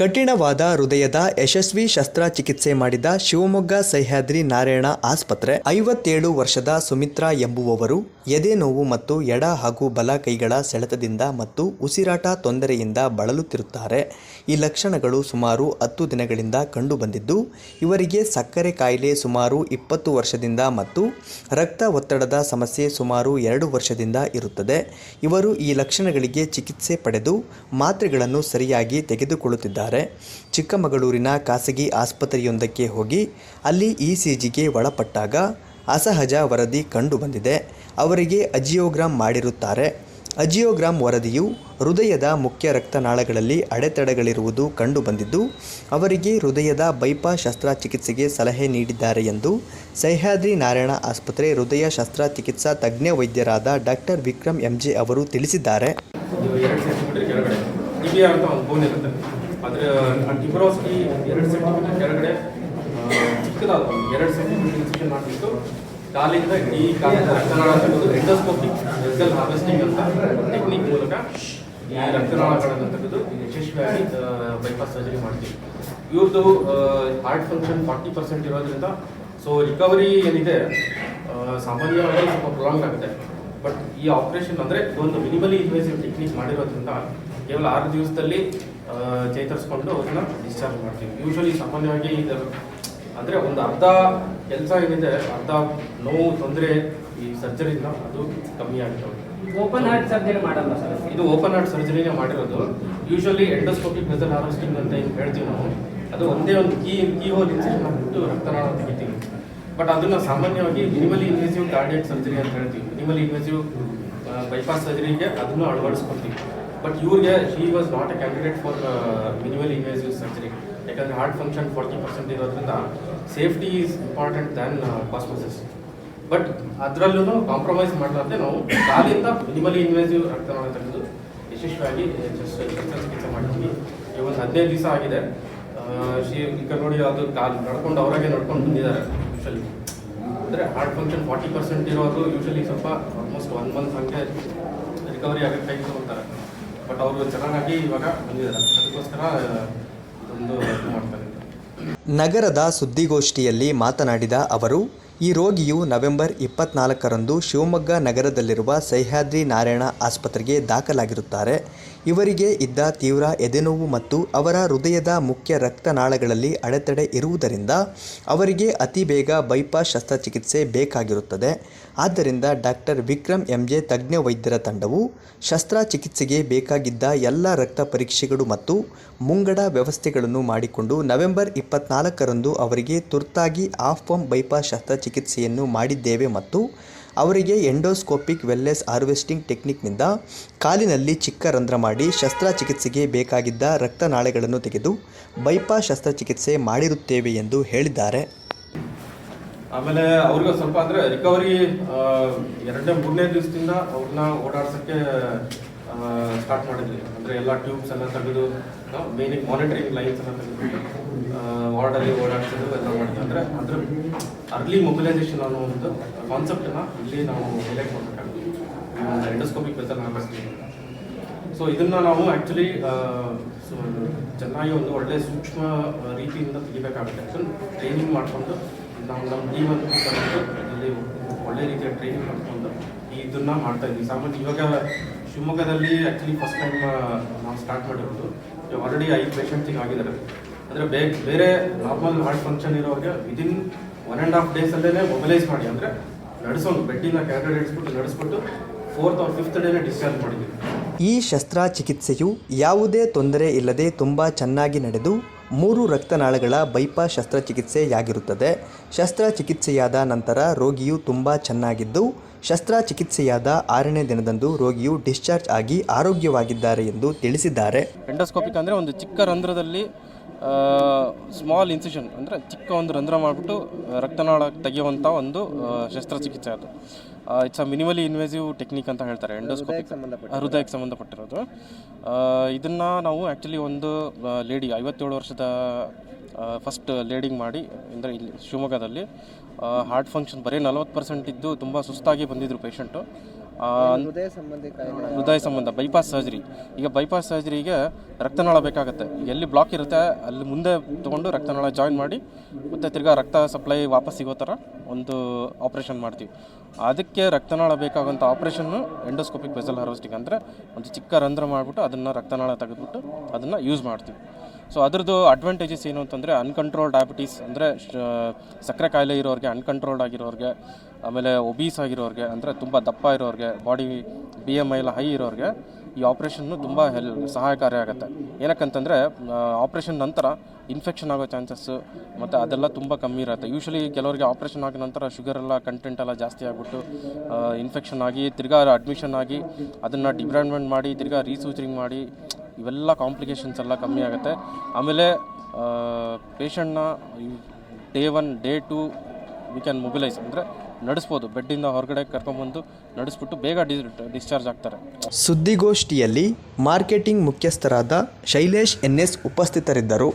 ಕಠಿಣವಾದ ಹೃದಯದ ಯಶಸ್ವಿ ಶಸ್ತ್ರಚಿಕಿತ್ಸೆ ಮಾಡಿದ ಶಿವಮೊಗ್ಗ ಸಹ್ಯಾದ್ರಿ ನಾರಾಯಣ ಆಸ್ಪತ್ರೆ ಐವತ್ತೇಳು ವರ್ಷದ ಸುಮಿತ್ರಾ ಎಂಬುವವರು ಎದೆ ನೋವು ಮತ್ತು ಎಡ ಹಾಗೂ ಬಲ ಕೈಗಳ ಸೆಳೆತದಿಂದ ಮತ್ತು ಉಸಿರಾಟ ತೊಂದರೆಯಿಂದ ಬಳಲುತ್ತಿರುತ್ತಾರೆ. ಈ ಲಕ್ಷಣಗಳು ಸುಮಾರು ಹತ್ತು ದಿನಗಳಿಂದ ಕಂಡುಬಂದಿದ್ದು, ಇವರಿಗೆ ಸಕ್ಕರೆ ಕಾಯಿಲೆ ಸುಮಾರು ಇಪ್ಪತ್ತು ವರ್ಷದಿಂದ ಮತ್ತು ರಕ್ತ ಒತ್ತಡದ ಸಮಸ್ಯೆ ಸುಮಾರು ಎರಡು ವರ್ಷದಿಂದ ಇರುತ್ತದೆ. ಇವರು ಈ ಲಕ್ಷಣಗಳಿಗೆ ಚಿಕಿತ್ಸೆ ಪಡೆದು ಮಾತ್ರೆಗಳನ್ನು ಸರಿಯಾಗಿ ತೆಗೆದುಕೊಳ್ಳುತ್ತಿದ್ದಾರೆ. ಚಿಕ್ಕಮಗಳೂರಿನ ಖಾಸಗಿ ಆಸ್ಪತ್ರೆಯೊಂದಕ್ಕೆ ಹೋಗಿ ಅಲ್ಲಿ ಇ ಸಿ ಜಿಗೆ ಒಳಪಟ್ಟಾಗ ಅಸಹಜ ವರದಿ ಕಂಡುಬಂದಿದೆ. ಅವರಿಗೆ ಅಜಿಯೋಗ್ರಾಮ್ ಮಾಡಿರುತ್ತಾರೆ. ಅಜಿಯೋಗ್ರಾಮ್ ವರದಿಯು ಹೃದಯದ ಮುಖ್ಯ ರಕ್ತನಾಳಗಳಲ್ಲಿ ಅಡೆತಡೆಗಳಿರುವುದು ಕಂಡುಬಂದಿದ್ದು, ಅವರಿಗೆ ಹೃದಯದ ಬೈಪಾಸ್ ಶಸ್ತ್ರಚಿಕಿತ್ಸೆಗೆ ಸಲಹೆ ನೀಡಿದ್ದಾರೆ ಎಂದು ಸಹ್ಯಾದ್ರಿ ನಾರಾಯಣ ಆಸ್ಪತ್ರೆ ಹೃದಯ ಶಸ್ತ್ರಚಿಕಿತ್ಸಾ ತಜ್ಞ ವೈದ್ಯರಾದ ಡಾಕ್ಟರ್ ವಿಕ್ರಮ್ ಎಂಜೆ ಅವರು ತಿಳಿಸಿದ್ದಾರೆ. ಟಿಬ್ರೋಸ್ಕಿ ಎರಡು ಸೆಂಟಿಮೀಟರ್ ಕೆಳಗಡೆ ಚಿಕ್ಕದಾದ ಎರಡು ಸೆಂಟಿಮೀಟರ್ ಇನ್ಸಿಷನ್ ಮಾಡಿಬಿಟ್ಟು ಕಾಲಿಂದ ಈ ಕಾಲಿಂದ ರಕ್ತನಾಳ ತೆಗೆದು ಎಂಡೋಸ್ಕೋಪಿಕ್ ಹಾರ್ವೆಸ್ಟಿಂಗ್ ಅಂತ ಟೆಕ್ನಿಕ್ ಮೂಲಕ ಈ ರಕ್ತನಾಳಗಳನ್ನು ಯಶಸ್ವಿಯಾಗಿ ಬೈಪಾಸ್ ಸರ್ಜರಿ ಮಾಡ್ತೀವಿ. ಇವ್ರದ್ದು ಹಾರ್ಟ್ ಫಂಕ್ಷನ್ ಫಾರ್ಟಿ ಪರ್ಸೆಂಟ್ ಇರೋದ್ರಿಂದ ಸೊ ರಿಕವರಿ ಏನಿದೆ ಸಾಮಾನ್ಯವಾಗಿ ಸ್ವಲ್ಪ ಪ್ರೊಲಾಂಗ್ ಆಗುತ್ತೆ. ಬಟ್ ಈ ಆಪರೇಷನ್ ಅಂದರೆ ಒಂದು ಮಿನಿಮಲಿ ಇನ್ವೇಸಿವ್ ಟೆಕ್ನಿಕ್ ಮಾಡಿರೋದ್ರಿಂದ ಕೇವಲ ಆರು ದಿವಸದಲ್ಲಿ ಚೇತರಿಸ್ಕೊಂಡು ಅದನ್ನ ಡಿಸ್ಚಾರ್ಜ್ ಮಾಡ್ತೀವಿ. ಯೂಶ್ವಲಿ ಸಾಮಾನ್ಯವಾಗಿ ಇದು ಅಂದರೆ ಒಂದು ಅರ್ಧ ಕೆಲಸ ಏನಿದೆ ಅರ್ಧ ನೋವು ತೊಂದರೆ ಈ ಸರ್ಜರಿಯಿಂದ ಅದು ಕಮ್ಮಿ ಆಗುತ್ತೆ ಅವ್ರಿಗೆ. ಓಪನ್ ಹಾರ್ಟ್ ಸರ್ಜರಿ ಮಾಡಲ್ಲ ಸರ್ ಇದು ಓಪನ್ ಹಾರ್ಟ್ ಸರ್ಜರಿನೇ ಮಾಡಿರೋದು. ಯೂಶಲಿ ಎಂಡೋಸ್ಕೋಪಿಕ್ ವೆಸಲ್ ಹಾರ್ವೆಸ್ಟಿಂಗ್ ಅಂತ ಏನು ಹೇಳ್ತೀವಿ ನಾವು. ಅದು ಒಂದೇ ಒಂದು ಕೀ ಕೀ ಹೋಲ್ ಇನ್ಸಿಷನ್ ಆಗಿಬಿಟ್ಟು ರಕ್ತನಾಳ ತೆಗಿತೀವಿ. ಬಟ್ ಅದನ್ನ ಸಾಮಾನ್ಯವಾಗಿ ಮಿನಿಮಲಿ ಇನ್ವೇಸಿವ್ ಕಾರ್ಡಿಯಕ್ ಸರ್ಜರಿ ಅಂತ ಹೇಳ್ತೀವಿ. ಮಿನಿಮಲಿ ಇನ್ವೇಸಿವ್ ಬೈಪಾಸ್ ಸರ್ಜರಿಗೆ ಅದನ್ನು ಅಳವಡಿಸ್ಕೊತೀವಿ ಬಟ್ ಇವ್ರಿಗೆ she was not a candidate for minimal invasive surgery ಯಾಕಂದ್ರೆ ಹಾರ್ಟ್ ಫಂಕ್ಷನ್ ಫಾರ್ಟಿ ಪರ್ಸೆಂಟ್ ಇರೋದ್ರಿಂದ safety is important than cosmesis but ಅದರಲ್ಲೂ ಕಾಂಪ್ರಮೈಸ್ ಮಾಡಲಾರ್ದೆ ನಾವು ಕಾಲಿಂದ ಮಿನಿಮಲಿ ಇನ್ವೇಸಿವ್ ರಕ್ತನಾಳ ತೆಗೆದು ಯಶಸ್ವಿಯಾಗಿ ಶಸ್ತ್ರ ಶಸ್ತ್ರಚಿಕಿತ್ಸೆ ಮಾಡ್ತೀವಿ. ಈ ಒಂದು ಹದಿನೈದು ದಿವಸ ಆಗಿದೆ. ಶಿ ಈಗ ನೋಡಿ, ಅದು ಕಾಲು ನಡ್ಕೊಂಡು ಅವರಾಗೆ ನಡ್ಕೊಂಡು ಬಂದಿದ್ದಾರೆ ಯೂಶಲಿ ಅಂದರೆ ಹಾರ್ಟ್ ಫಂಕ್ಷನ್ ಫಾರ್ಟಿ ಪರ್ಸೆಂಟ್ ಇರೋದು ಯೂಶಲಿ ಸ್ವಲ್ಪ ಆಲ್ಮೋಸ್ಟ್ ಒನ್ ಮಂತ್ ಹಂಗೆ ರಿಕವರಿ ಆಗುತ್ತೆ ಬಟ್ ಅವರು ಚೆನ್ನಾಗಿ ಇವಾಗ ಬಂದಿದ್ದಾರೆ. ಅದಕ್ಕೋಸ್ಕರ ಇದೊಂದು ಇದು ಮಾಡ್ತಾರೆ. ನಗರದ ಸುದ್ದಿಗೋಷ್ಠಿಯಲ್ಲಿ ಮಾತನಾಡಿದ ಅವರು, ಈ ರೋಗಿಯು ನವೆಂಬರ್ ಇಪ್ಪತ್ನಾಲ್ಕರಂದು ಶಿವಮೊಗ್ಗ ನಗರದಲ್ಲಿರುವ ಸಹ್ಯಾದ್ರಿ ನಾರಾಯಣ ಆಸ್ಪತ್ರೆಗೆ ದಾಖಲಾಗಿರುತ್ತಾರೆ. ಇವರಿಗೆ ಇದ್ದ ತೀವ್ರ ಎದೆನೋವು ಮತ್ತು ಅವರ ಹೃದಯದ ಮುಖ್ಯ ರಕ್ತನಾಳಗಳಲ್ಲಿ ಅಡೆತಡೆ ಇರುವುದರಿಂದ ಅವರಿಗೆ ಅತಿ ಬೇಗ ಬೈಪಾಸ್ ಶಸ್ತ್ರಚಿಕಿತ್ಸೆ ಬೇಕಾಗಿರುತ್ತದೆ. ಆದ್ದರಿಂದ ಡಾಕ್ಟರ್ ವಿಕ್ರಮ್ ಎಂಜೆ ತಜ್ಞ ವೈದ್ಯರ ತಂಡವು ಶಸ್ತ್ರಚಿಕಿತ್ಸೆಗೆ ಬೇಕಾಗಿದ್ದ ಎಲ್ಲ ರಕ್ತ ಪರೀಕ್ಷೆಗಳು ಮತ್ತು ಮುಂಗಡ ವ್ಯವಸ್ಥೆಗಳನ್ನು ಮಾಡಿಕೊಂಡು ನವೆಂಬರ್ ಇಪ್ಪತ್ನಾಲ್ಕರಂದು ಅವರಿಗೆ ತುರ್ತಾಗಿ ಆಫ್ ಪಂಪ್ ಬೈಪಾಸ್ ಶಸ್ತ್ರಚಿಕಿತ್ಸೆಯನ್ನು ಮಾಡಿದ್ದೇವೆ ಮತ್ತು ಅವರಿಗೆ ಎಂಡೋಸ್ಕೋಪಿಕ್ ವೆಲ್ಲೆಸ್ ಹಾರ್ವೆಸ್ಟಿಂಗ್ ಟೆಕ್ನಿಕ್ನಿಂದ ಕಾಲಿನಲ್ಲಿ ಚಿಕ್ಕ ರಂಧ್ರ ಮಾಡಿ ಶಸ್ತ್ರಚಿಕಿತ್ಸೆಗೆ ಬೇಕಾಗಿದ್ದ ರಕ್ತನಾಳೆಗಳನ್ನು ತೆಗೆದು ಬೈಪಾಸ್ ಶಸ್ತ್ರಚಿಕಿತ್ಸೆ ಮಾಡಿರುತ್ತೇವೆ ಎಂದು ಹೇಳಿದ್ದಾರೆ. ಆಮೇಲೆ ಅವ್ರಿಗೆ ಸ್ವಲ್ಪ ಅಂದರೆ ರಿಕವರಿ ಎರಡನೇ, ಮೂರನೇ ದಿವಸದಿಂದ ಅವ್ರನ್ನ ಓಡಾಡ್ಸೋಕ್ಕೆ ಸ್ಟಾರ್ಟ್ ಮಾಡಿದ್ವಿ. ಅಂದರೆ ಎಲ್ಲ ಟ್ಯೂಬ್ಸ್ ಎಲ್ಲ ತೆಗೆದು ಮೇನಿಗೆ ಮಾನಿಟರಿಂಗ್ ಲೈನ್ಸ್ ಎಲ್ಲ ತೆಗೆದು ವಾರ್ಡಲ್ಲಿ ಓಡಾಡ್ಸೋದು ಎಲ್ಲ ಮಾಡಿದ್ವಿ. ಅಂದರೆ ಅದ್ರ ಅರ್ಲಿ ಮೊಬಿಲೈಸೇಷನ್ ಅನ್ನೋ ಒಂದು ಕಾನ್ಸೆಪ್ಟನ್ನ ಇಲ್ಲಿ ನಾವು ಹೈಲೈಟ್ ಮಾಡಬೇಕಾಗುತ್ತೆ. ಎಂಡೋಸ್ಕೋಪಿಕ್ ವೆಸಲ್ ಹಾಕಿಸ್ತೀವಿ ಸೊ ಇದನ್ನ ನಾವು ಆ್ಯಕ್ಚುಲಿ ಚೆನ್ನಾಗಿ ಒಂದು ಒಳ್ಳೆ ಸೂಕ್ಷ್ಮ ರೀತಿಯಿಂದ ತೆಗಿಬೇಕಾಗುತ್ತೆ. ಟ್ರೈನಿಂಗ್ ಮಾಡಿಕೊಂಡು, ನಾವು ನಮ್ಮ ಕರೆದು ಇಲ್ಲಿ ಒಳ್ಳೆ ರೀತಿಯ ಟ್ರೈನಿಂಗ್ ಮಾಡಿಕೊಂಡು ಇದನ್ನ ಮಾಡ್ತಾ ಇದ್ವಿ ಸಾಮಾನ್ಯ ಇವಾಗ ಶಿವಮೊಗ್ಗದಲ್ಲಿ ಆ್ಯಕ್ಚುಲಿ ಫಸ್ಟ್ ಟೈಮ್ ನಾವು ಸ್ಟಾರ್ಟ್ ಮಾಡಿರೋದು. ಆಲ್ರೆಡಿ ಐದು ಪೇಷಂಟ್ಸಿಗೆ ಆಗಿದ್ದಾರೆ. ಅಂದರೆ ಬೇಗ ಬೇರೆ ನಾರ್ಮಲ್ ಹಾರ್ಟ್ ಫಂಕ್ಷನ್ ಇರೋರಿಗೆ within one and half days ಅಲ್ಲೇ ಮೊಬಿಲೈಸ್ ಮಾಡಿ. ಅಂದರೆ ನಡೆಸೋಣ ಬೆಡ್ಡಿನ ಕ್ಯಾಬ್ಲೆಟ್ ಇಡಿಸ್ಬಿಟ್ಟು ನಡೆಸ್ಬಿಟ್ಟು ಫೋರ್ತ್ ಆರ್ ಫಿಫ್ತ್ ಡೇನೇ ಡಿಸ್ಚಾರ್ಜ್ ಮಾಡಿದ್ವಿ ಈ ಶಸ್ತ್ರಚಿಕಿತ್ಸೆಯು ಯಾವುದೇ ತೊಂದರೆ ಇಲ್ಲದೆ ತುಂಬ ಚೆನ್ನಾಗಿ ನಡೆದು ಮೂರು ರಕ್ತನಾಳಗಳ ಬೈಪಾಸ್ ಶಸ್ತ್ರಚಿಕಿತ್ಸೆಯಾಗಿರುತ್ತದೆ. ಶಸ್ತ್ರಚಿಕಿತ್ಸೆಯಾದ ನಂತರ ರೋಗಿಯು ತುಂಬ ಚೆನ್ನಾಗಿದ್ದು ಶಸ್ತ್ರಚಿಕಿತ್ಸೆಯಾದ ಆರನೇ ದಿನದಂದು ರೋಗಿಯು ಡಿಸ್ಚಾರ್ಜ್ ಆಗಿ ಆರೋಗ್ಯವಾಗಿದ್ದಾರೆ ಎಂದು ತಿಳಿಸಿದ್ದಾರೆ. ಎಂಡೋಸ್ಕೋಪಿಕ್ ಅಂದರೆ ಒಂದು ಚಿಕ್ಕ ರಂಧ್ರದಲ್ಲಿ ಸ್ಮಾಲ್ ಇನ್ಸಿಷನ್ ಅಂದರೆ ಚಿಕ್ಕ ಒಂದು ರಂಧ್ರ ಮಾಡಿಬಿಟ್ಟು ರಕ್ತನಾಳ ತೆಗೆಯುವಂಥ ಒಂದು ಶಸ್ತ್ರಚಿಕಿತ್ಸೆ ಅದು. It's a minimally invasive technique ಅಂತ ಹೇಳ್ತಾರೆ ಎಂಡೋಸ್ಕೋಪಿಕ್ ಹೃದಯಕ್ಕೆ ಸಂಬಂಧಪಟ್ಟಿರೋದು. ಇದನ್ನು ನಾವು ಆ್ಯಕ್ಚುಲಿ ಒಂದು ಲೇಡಿ ಐವತ್ತೇಳು ವರ್ಷದ ಫಸ್ಟ್ ಲೇಡಿಂಗ್ ಮಾಡಿ ಅಂದರೆ ಇಲ್ಲಿ ಶಿವಮೊಗ್ಗದಲ್ಲಿ ಹಾರ್ಟ್ ಫಂಕ್ಷನ್ ಬರೀ ನಲ್ವತ್ತು ಪರ್ಸೆಂಟ್ ಇದ್ದು ತುಂಬ ಸುಸ್ತಾಗಿ ಬಂದಿದ್ದರು ಪೇಷಂಟು ಹೃದಯ ಸಂಬಂಧ ಬೈಪಾಸ್ ಸರ್ಜರಿ ಈಗ ಬೈಪಾಸ್ ಸರ್ಜರಿಗೆ ರಕ್ತನಾಳ ಬೇಕಾಗುತ್ತೆ. ಎಲ್ಲಿ ಬ್ಲಾಕ್ ಇರುತ್ತೆ ಅಲ್ಲಿ ಮುಂದೆ ತೊಗೊಂಡು ರಕ್ತನಾಳ ಜಾಯಿನ್ ಮಾಡಿ ಮತ್ತು ತಿರ್ಗಾ ರಕ್ತ ಸಪ್ಲೈ ವಾಪಸ್ ಸಿಗೋ ಥರ ಒಂದು ಆಪ್ರೇಷನ್ ಮಾಡ್ತೀವಿ. ಅದಕ್ಕೆ ರಕ್ತನಾಳ ಬೇಕಾಗುವಂಥ ಆಪ್ರೇಷನ್ನು ಎಂಡೋಸ್ಕೋಪಿಕ್ ವೆಸಲ್ ಹಾರ್ವೆಸ್ಟಿಂಗ್ ಅಂದರೆ ಒಂದು ಚಿಕ್ಕ ರಂಧ್ರ ಮಾಡಿಬಿಟ್ಟು ಅದನ್ನು ರಕ್ತನಾಳ ತೆಗೆದುಬಿಟ್ಟು ಅದನ್ನು ಯೂಸ್ ಮಾಡ್ತೀವಿ. ಸೊ ಅದ್ರದ್ದು ಅಡ್ವಾಂಟೇಜಸ್ ಏನು ಅಂತಂದರೆ ಅನ್ಕಂಟ್ರೋಲ್ ಡಯಾಬಿಟೀಸ್ ಅಂದರೆ ಸಕ್ಕರೆ ಕಾಯಿಲೆ ಇರೋರಿಗೆ ಅನ್ಕಂಟ್ರೋಲ್ಡ್ ಆಗಿರೋರಿಗೆ, ಆಮೇಲೆ ಒಬೀಸ್ ಆಗಿರೋರಿಗೆ, ಅಂದರೆ ತುಂಬ ದಪ್ಪ ಇರೋರಿಗೆ ಬಾಡಿ ಬಿ ಎಂ ಐ ಎಲ್ಲ ಹೈ ಇರೋರಿಗೆ ಈ ಆಪ್ರೇಷನ್ನು ತುಂಬ ಹೆಲ್ ಸಹಾಯಕಾರಿ ಆಗುತ್ತೆ. ಏನಕ್ಕಂತಂದರೆ ಆಪ್ರೇಷನ್ ನಂತರ ಇನ್ಫೆಕ್ಷನ್ ಆಗೋ ಚಾನ್ಸಸ್ಸು ಮತ್ತು ಅದೆಲ್ಲ ತುಂಬ ಕಮ್ಮಿ ಇರುತ್ತೆ. ಯೂಶ್ವಲಿ ಕೆಲವರಿಗೆ ಆಪ್ರೇಷನ್ ಆಗಿದ ನಂತರ ಶುಗರ್ ಎಲ್ಲ ಕಂಟೆಂಟ್ ಎಲ್ಲ ಜಾಸ್ತಿ ಆಗಿಬಿಟ್ಟು ಇನ್ಫೆಕ್ಷನ್ ಆಗಿ, ತಿರ್ಗಾ ಅಡ್ಮಿಷನ್ ಆಗಿ ಅದನ್ನು ಡಿಬ್ರಾಂಡ್ಮೆಂಟ್ ಮಾಡಿ, ತಿರ್ಗಾ ರೀಸೂಚರಿಂಗ್ ಮಾಡಿ ಇವೆಲ್ಲ ಕಾಂಪ್ಲಿಕೇಶನ್ಸ್ ಎಲ್ಲ ಕಮ್ಮಿ ಆಗುತ್ತೆ. ಆಮೇಲೆ ಪೇಷಂಟ್ನ day one day two we can mobilise ಅಂದರೆ ನಡೆಸ್ಬೋದು. ಬೆಡ್ಡಿಂದ ಹೊರಗಡೆ ಕರ್ಕೊಂಡ್ಬಂದು ನಡೆಸ್ಬಿಟ್ಟು ಬೇಗ ಡಿ ಡಿಸ್ಚಾರ್ಜ್ ಆಗ್ತಾರೆ. ಸುದ್ದಿಗೋಷ್ಠಿಯಲ್ಲಿ ಮಾರ್ಕೆಟಿಂಗ್ ಮುಖ್ಯಸ್ಥರಾದ ಶೈಲೇಶ್ ಎನ್ ಎಸ್ ಉಪಸ್ಥಿತರಿದ್ದರು.